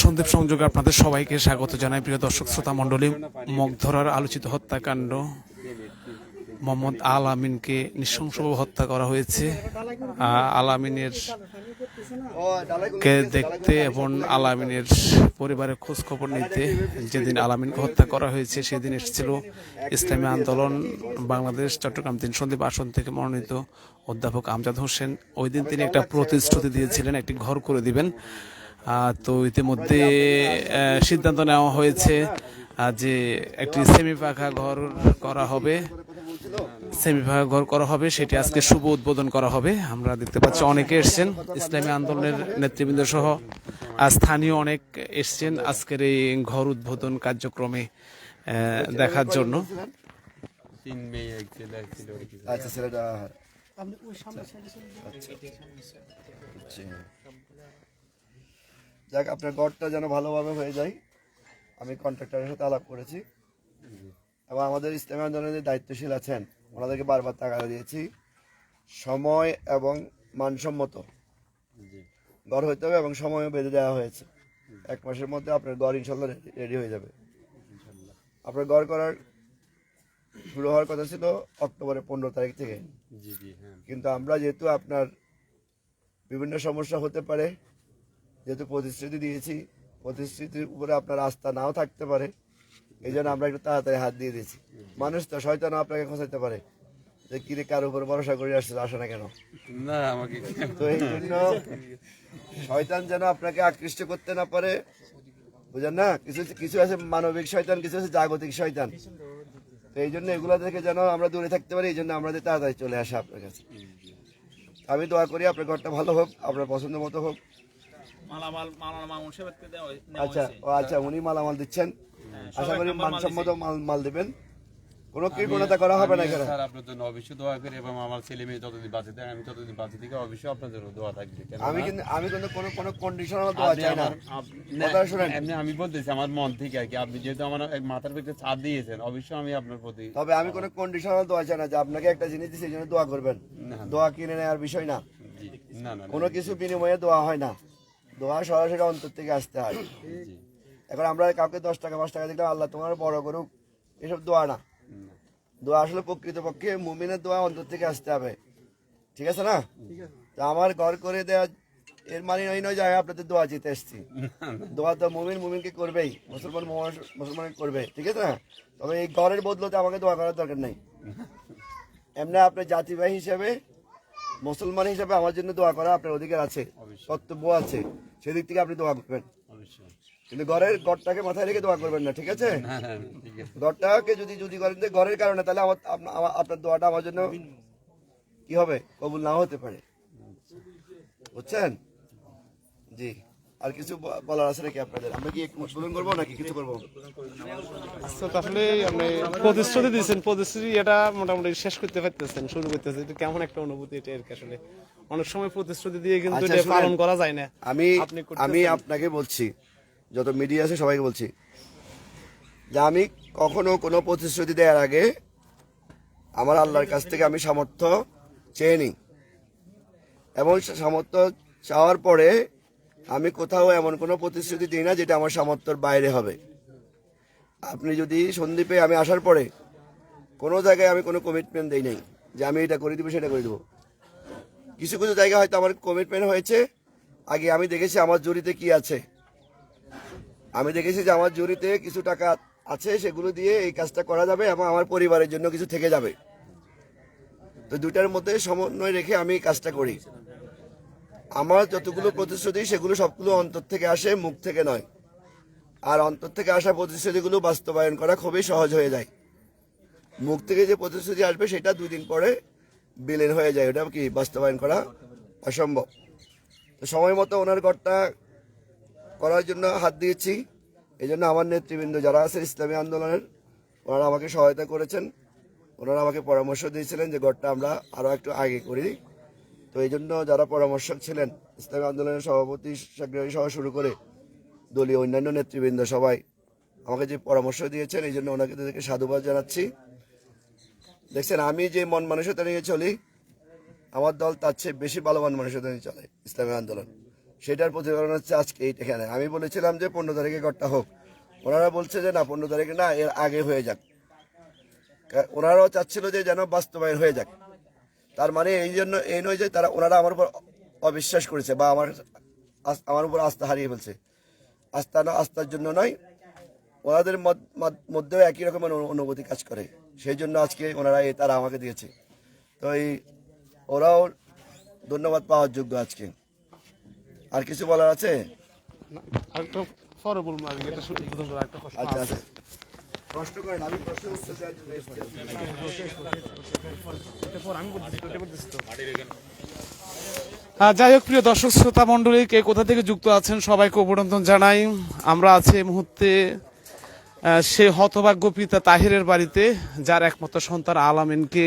সন্দীপ সংযোগে আপনাদের সবাইকে স্বাগত জানাই। প্রিয় দর্শক, শ্রোতা মণ্ডলী মগধরার আলোচিত হত্যাকাণ্ড। মোহাম্মদ আল আমিনকে নৃশংসভাবে হত্যা করা হয়েছে। আল আমিনের কে দেখতে এবং আল আমিনের পরিবারের খোঁজ খবর নিতে যেদিন আল আমিনকে হত্যা করা হয়েছে, সেদিন এসেছিল ইসলামী আন্দোলন, বাংলাদেশ, চট্টগ্রাম তিন সন্দীপ আসন থেকে মনোনীত অধ্যাপক আমজাদ হোসেন। ওই দিন তিনি একটা প্রতিশ্রুতি দিয়েছিলেন, একটি ঘর করে দিবেন। তো ইতিমধ্যে সিদ্ধান্ত নেওয়া হয়েছে যে একটি সেমি পাখা ঘর করা হবে। সেমি পাখা ঘর করা হবে সেটি আজকে শুভ উদ্বোধন করা হবে। আমরা দেখতে পাচ্ছি অনেকে এসছেন ইসলামী আন্দোলনের নেতৃবৃন্দ সহ আর স্থানীয় অনেক এসছেন আজকের এই ঘর উদ্বোধন কার্যক্রমে দেখার জন্য। আচ্ছা আচ্ছা। যাক আপনার গড়টা যেন ভালোভাবে হয়ে যায় আমি কন্ট্রাক্টরের সাথে আলাপ করেছি। এবং আমাদের ইসলামী আন্দোলনের দায়িত্বশীল আছেন ওনাদেরকে বারবার টাকা দিয়েছি। সময় এবং মানসম্মত গড় হইতে হবে এবং সময়ও বেঁধে দেওয়া হয়েছে। এক মাসের মধ্যে আপনার গড় ইনশাল্লাহ রেডি হয়ে যাবে। আপনার গড় করার শুরু হওয়ার কথা ছিল অক্টোবরের পনেরো তারিখ থেকে। হ্যাঁ। কিন্তু আমরা যেহেতু আপনার বিভিন্ন সমস্যা হতে পারে যেহেতু প্রতিশ্রুতি দিয়েছি প্রতিশ্রুতির উপরে আপনার আস্থা নাও থাকতে পারে। এই জন্য আমরা একটু তাড়াতাড়ি হাত দিয়ে দিয়েছি। মানুষ তো শয়তানও আপনাকে খোঁচাইতে পারে। যে কিরে কার উপর ভরসা করে আসছে আসে না কেন? না আমাকে তো এই জন্য শয়তান যেন আপনাকে আকৃষ্ট করতে না পারে। বুঝেন না? কিছু কিছু আছে মানবিক শয়তান কিছু আছে জাগতিক শয়তান। তো এই জন্য এগুলো থেকে যেন আমরা দূরে থাকতে পারি এই জন্য আমাদের তাড়াতাড়ি চলে আসে আপনার কাছে। আমি দোয়া করি আপনার ঘরটা ভালো হোক আপনার পছন্দ মতো হোক। মালামাল মালামাল মামুন সাহেবকে দেওয়া আচ্ছা ও আচ্ছা উনি মালামাল দিচ্ছেন? আশা করি মানসম্মত মাল মাল দেবেন। কোনো কৃপণতা করা হবে না আমি এখানে? স্যার আপনার জন্য অবশ্যই দোয়া করি এবং আমার ছেলে মেয়ে যতদিন বাঁচে থাকে আমি ততদিন বাঁচে থেকে অবশ্যই আপনাদের দোয়া থাকবে। আমি কিন্তু আমি কিন্তু কোনো কোনো কন্ডিশনাল দোয়া চাই না। কথা শুনেন। এমনি আমি বলতেছি আমার মন থেকে আর কি। আপনি যেহেতু আমার এক মাথার ভিতরে ছাদ দিয়েছেন অবশ্যই আমি আপনার প্রতি তবে আমি কোনো কন্ডিশনাল দোয়া চাই না যে আপনাকে একটা জিনিস দিচ্ছি এই জন্য দোয়া করবেন। না। দোয়া কিনে নেওয়ার বিষয় না না না, কোনো কিছু বিনিময়ে দোয়া হয় না। দোয়া সরাসরি অন্তর থেকে আসতে হয়। এখন আমরা কাউকে দশ টাকা পাঁচ টাকা দিলাম আল্লাহ তোমার বড় করুক এসব দোয়া না। দোয়া আসলে প্রকৃতপক্ষে মুমিনের দোয়া অন্তর থেকে আসতে হবে। ঠিক আছে না? তো আমার ঘর করে দেওয়া এর মানে নয় যে আমি আপনাদের দোয়া জিতে এসছি। দোয়া তো মুমিন মুমিনকে করবেই মুসলমান মুসলমান- মুসলমান করবে। ঠিক আছে না? তবে এই ঘরের বদলতে আমাকে দোয়া করার দরকার নেই। এমনি আপনার জাতিবাহী হিসেবে মুসলমান হিসাবে আমার জন্য দোয়া করা আপনার অধিকার আছে কর্তব্য আছে সেদিক থেকে আপনি দোয়া করবেন। কিন্তু ঘরের ঘরটাকে মাথায় রেখে দোয়া করবেন না ঠিক আছে? ঠিক আছে। ঘরটাকে যদি যদি করেন যে ঘরের কারণে তাহলে আমার আমার- আপনার দোয়াটা আমার জন্য কি হবে? কবুল না হতে পারে। বুঝছেন? জি। আর কিছু বলার আছে নাকি আপনাদের? আমরা কি উদ্বোধন করব নাকি কিছু করব? তো আসলে আপনি প্রতিশ্রুতি দিয়েছেন প্রতিশ্রুতি এটা মোটামুটি শেষ করতে পারতেছেন শুরু করতেছেন। এটা কেমন একটা অনুভূতি এটা কি আসলে? অনেক সময় প্রতিশ্রুতি দিয়ে কিন্তু আচ্ছা, এটা পালন করা যায় না। আমি আমি আপনাকে বলছি যত মিডিয়া আছে সবাইকে বলছি যে আমি কখনো কোনো প্রতিশ্রুতি দেওয়ার আগে আমার আল্লাহর কাছ থেকে আমি সামর্থ্য চেয়ে নিই। এবং সামর্থ্য চাওয়ার পরে আমি কোথাও এমন কোনো প্রতিশ্রুতি দিই না যেটা আমার সামর্থ্যর বাইরে হবে। আপনি যদি সন্দীপে আমি আসার পরে কোনো জায়গায় আমি কোনো কমিটমেন্ট দেই নাই যে আমি এটা করে দেবো, সেটা করে দেবো। কিছু কিছু জায়গা হয়তো আমার কমিটমেন্ট হয়েছে। আগে আমি দেখেছি আমার জুরিতে কি আছে। আমি দেখেছি যে আমার জুরিতে কিছু টাকা আছে, সেগুলো দিয়ে এই কাজটা করা যাবে এবং আমার পরিবারের জন্য কিছু থেকে যাবে। তো দুইটার মধ্যে সমন্বয় রেখে আমি কাজটা করি। আমার যতগুলো প্রতিশ্রুতি সেগুলো সবগুলো অন্তর থেকে আসে, মুখ থেকে নয়। আর অন্তর থেকে আসা প্রতিশ্রুতিগুলো বাস্তবায়ন করা খুবই সহজ হয়ে যায়। মুখ থেকে যে প্রতিশ্রুতি আসবে, সেটা দুই দিন পরে বিলীন হয়ে যায়। ওটা কি? বাস্তবায়ন করা অসম্ভব। তো সময় মতো ওনার ঘরটা করার জন্য হাত দিয়েছি। এই জন্য আমার নেতৃবৃন্দ যারা আছে ইসলামী আন্দোলনের, ওনারা আমাকে সহায়তা করেছেন। ওনারা আমাকে পরামর্শ দিয়েছিলেন যে ঘরটা আমরা আরও একটু আগে করি। তো এই জন্য যারা পরামর্শক ছিলেন, ইসলামী আন্দোলনের সভাপতি সেক্রেটারি সহ শুরু করে দলীয় অন্যান্য নেতৃবৃন্দ সবাই আমাকে যে পরামর্শ দিয়েছেন, এই জন্য ওনাকে তাদেরকে সাধুবাদ জানাচ্ছি। দেখছেন, আমি যে মন মানসিকতা নিয়ে চলি, আমার দল তার চেয়ে বেশি ভালো মন মানসিকতা নিয়ে চলে ইসলামী আন্দোলন। সেটার প্রতিফলন হচ্ছে আজকে এই এখানে। আমি বলেছিলাম যে পনেরো তারিখে ঘরটা হোক। ওনারা বলছে যে না, পনেরো তারিখে না, এর আগে হয়ে যাক। ওনারাও চাচ্ছিল যে যেন বাস্তবায়ন হয়ে যাক। তার মানে এই জন্য এই নয় যে তারা ওনারা আমার উপর অবিশ্বাস করেছে বা আমার আমার উপর আস্থা হারিয়ে ফেলছে। আস্থা না আস্থার জন্য নয় ওনাদের মধ্যেও একই রকমের অনুভূতি কাজ করে। সেই জন্য আজকে ওনারা এই তারা আমাকে দিয়েছে। তো এই ওরাও ধন্যবাদ পাওয়ার যোগ্য আজকে। আর কিছু বলার আছে? আচ্ছা আচ্ছা। করেন, আমি উত্তর দেওয়ার জন্য যাই হোক, প্রিয় দর্শক, শ্রোতা মন্ডলী কে কোথা থেকে যুক্ত আছেন সবাইকে অভিনন্দন জানাই। আমরা আছি এই মুহূর্তে সে হতভাগ্য পিতা তাহিরের বাড়িতে, যার একমাত্র সন্তান আলামিনকে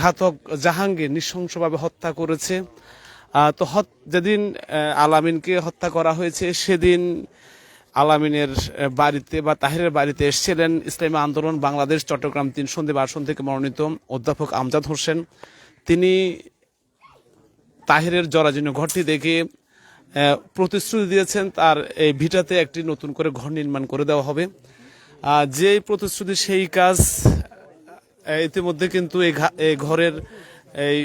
ঘাতক জাহাঙ্গীর নৃশংসভাবে হত্যা করেছে। তো যেদিন আলামিনকে হত্যা করা হয়েছে, সেদিন আলামিনের বাড়িতে বা তাহিরের বাড়িতে এসেছিলেন ইসলামী আন্দোলন বাংলাদেশ, চট্টগ্রাম তিন সন্দীপ আসন থেকে মনোনীত অধ্যাপক আমজাদ হোসেন। তিনি তাহিরের জরাজীর্ণ ঘরটি দেখে প্রতিশ্রুতি দিয়েছেন তার এই ভিটাতে একটি নতুন করে ঘর নির্মাণ করে দেওয়া হবে। যে প্রতিশ্রুতি সেই কাজ ইতিমধ্যে কিন্তু এই ঘরের এই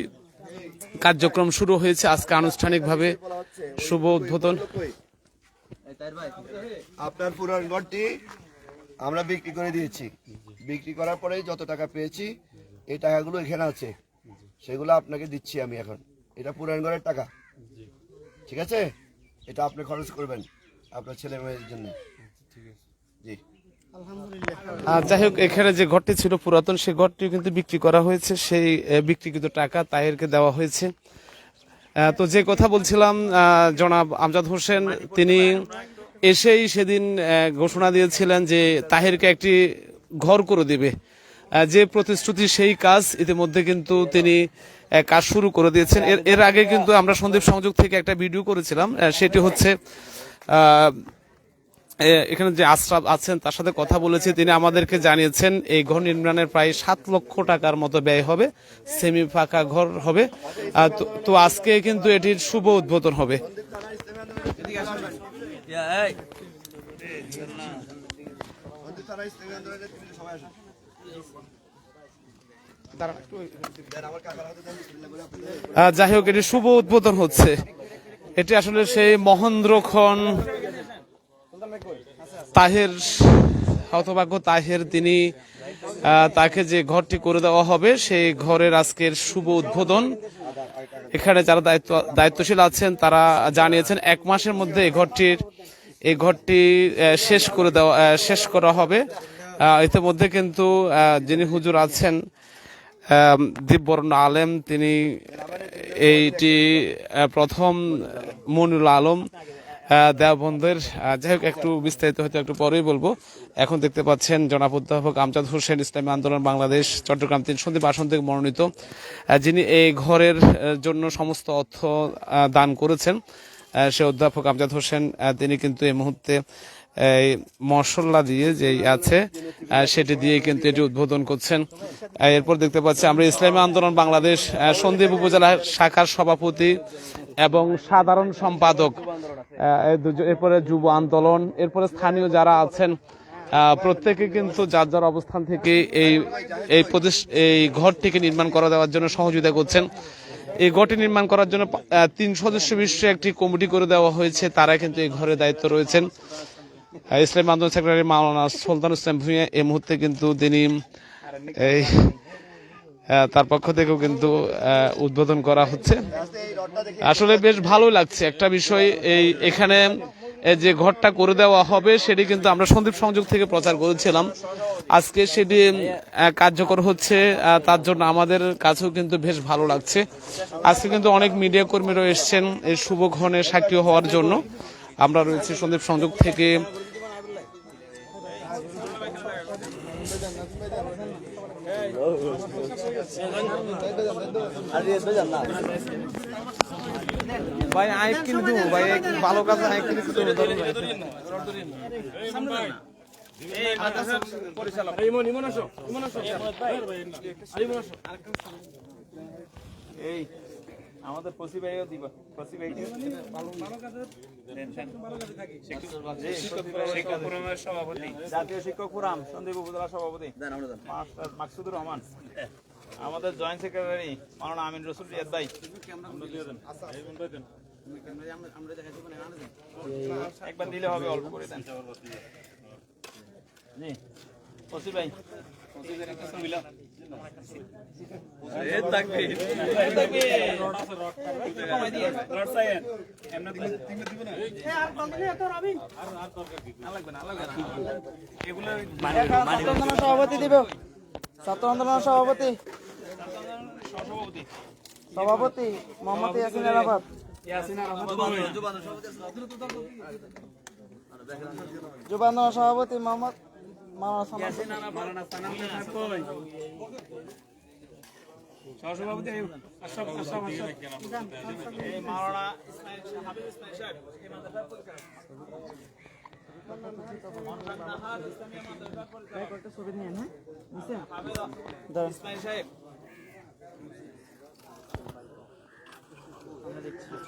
কার্যক্রম শুরু হয়েছে। আজকে আনুষ্ঠানিকভাবে শুভ উদ্বোধন। আপনার পুরান ঘরটি আমরা বিক্রি করে দিয়েছি। বিক্রি করার পরে যত টাকা পেয়েছি, এই টাকাগুলো এখানে আছে। সেগুলো আপনাকে দিচ্ছি আমি এখন। এটা পুরান ঘরের টাকা। ঠিক আছে? এটা আপনি খরচ করবেন আপনার ছেলে মেয়ের জন্য। জি। আর যাই হোক, এখানে যে ঘরটি ছিল পুরাতন, সেই ঘরটি কিন্তু বিক্রি করা হয়েছে। সেই বিক্রিকৃত টাকা তাহেরকে দেওয়া হয়েছে। তো যে কথা বলছিলাম জনাব আমজাদ হোসেন, তিনি এসেই সেদিন ঘোষণা দিয়েছিলেন যে তাহেরকে একটি ঘর করে দিবে। যে প্রতিশ্রুতি সেই কাজ, ইতিমধ্যে কিন্তু তিনি কাজ শুরু করে দিয়েছেন। এর আগে কিন্তু আমরা সন্দীপ সংযোগ থেকে একটা ভিডিও করেছিলাম সেটি হচ্ছে এখানে যে আশরাফ আছেন, তার সাথে কথা বলেছি। তিনি আমাদেরকে জানিয়েছেন, এই ঘর নির্মাণের প্রায় সাত লক্ষ টাকার মতো ব্যয় হবে, সেমি ফাঁকা ঘর হবে। তো- আজকে কিন্তু এটির শুভ উদ্বোধন হবে। যাই হোক, এটি শুভ উদ্বোধন হচ্ছে। এটি আসলে সেই মহেন্দ্র খন তাহের, হতভাগ্য তাহের তিনি তাকে যে ঘরটি করে দেওয়া হবে, সেই ঘরের আজকের শুভ উদ্বোধন। এখানে যারা দায়িত্ব, দায়িত্বশীল আছেন, তারা জানিয়েছেন এক মাসের মধ্যে এই ঘরটির, এই ঘরটি শেষ করে দেওয়া শেষ করা হবে। ইতিমধ্যে কিন্তু যিনি হুজুর আছেন দীপবর্ণ আলেম, তিনি, এইটি প্রথম মনুল আলম দেওবন্দের যাই হোক, একটু বিস্তারিত হয়তো একটু পরেই বলব। এখন দেখতে পাচ্ছেন জনাব অধ্যাপক আমজাদ হোসেন ইসলামী আন্দোলন বাংলাদেশ, চট্টগ্রাম তিন সন্দীপ আসন থেকে মনোনীত যিনি এই ঘরের জন্য সমস্ত অর্থ দান করেছেন। সে অধ্যাপক আমজাদ হোসেন তিনি কিন্তু এই মুহূর্তে মশলা দিয়ে যেই আছে সেটি দিয়ে কিন্তু এটি উদ্বোধন করছেন। এরপর দেখতে পাচ্ছি আমরা ইসলামী আন্দোলন বাংলাদেশ আহ, সন্দ্বীপ উপজেলা শাখার সভাপতি এবং সাধারণ সম্পাদক এরপরে যুব আন্দোলন এরপরে স্থানীয় যারা আছেন প্রত্যেকে কিন্তু যার যার অবস্থান থেকে এই এই প্রতিষ- এই ঘরটিকে নির্মাণ করা দেওয়ার জন্য সহযোগিতা করছেন। এই ঘরটি নির্মাণ করার জন্য তিন সদস্য বিশিষ্ট একটি কমিটি করে দেওয়া হয়েছে তারা কিন্তু এই ঘরের দায়িত্ব রয়েছেন। ইসলাম আন্দোলন সেক্রেটারি মাওলানা সুলতান ইসলাম ভুঁইয়া এই মুহূর্তে কিন্তু তিনি, এই তার পক্ষ থেকেও কিন্তু উদ্বোধন করা হচ্ছে। আসলে বেশ ভালো লাগছে। একটা বিষয়, এই, এখানে যে ঘরটা করে দেওয়া হবে, সেটি কিন্তু আমরা সন্দীপ সংযোগ থেকে প্রচার করেছিলাম। আজকে সেটি কার্যকর হচ্ছে তার জন্য আমাদের কাছেও কিন্তু বেশ ভালো লাগছে। আজকে কিন্তু অনেক মিডিয়া কর্মীরা এসছেন এই শুভ ঘনে সাক্ষী হওয়ার জন্য। আমরা রয়েছি সন্দীপ সংযোগ থেকে। ভাই আই কিনে দেবো ভাই ভালো কাজ আই কিনে আমাদের ভাই সভাপতি জাতীয় শিক্ষক ফোরাম সন্দীপ উপজেলা সভাপতি মাকসুদুর রহমান। আমাদের জয়েন্ট সেক্রেটারি মাওলানা আমিন রসুল রিয়াদ ভাই। একবার দিলে হবে, অল্প করে দেন। জি। সভাপতি দিব। ছাত্র আন্দোলন সভাপতি। সভাপতি সভাপতি মোহাম্মদ ইয়াসিন আরাফাত। যুব আন্দোলন সভাপতি মোহাম্মদ মাওলানা সানাম এই মাওলানা ইসমাইল হাবিব ইসমাইল সাহেব এই মাদ্রাসার পরিচালক। ইসলামিয়া মাদ্রাসার পরিচালক। হাবিব ইসমাইল সাহেব।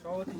সভাপতি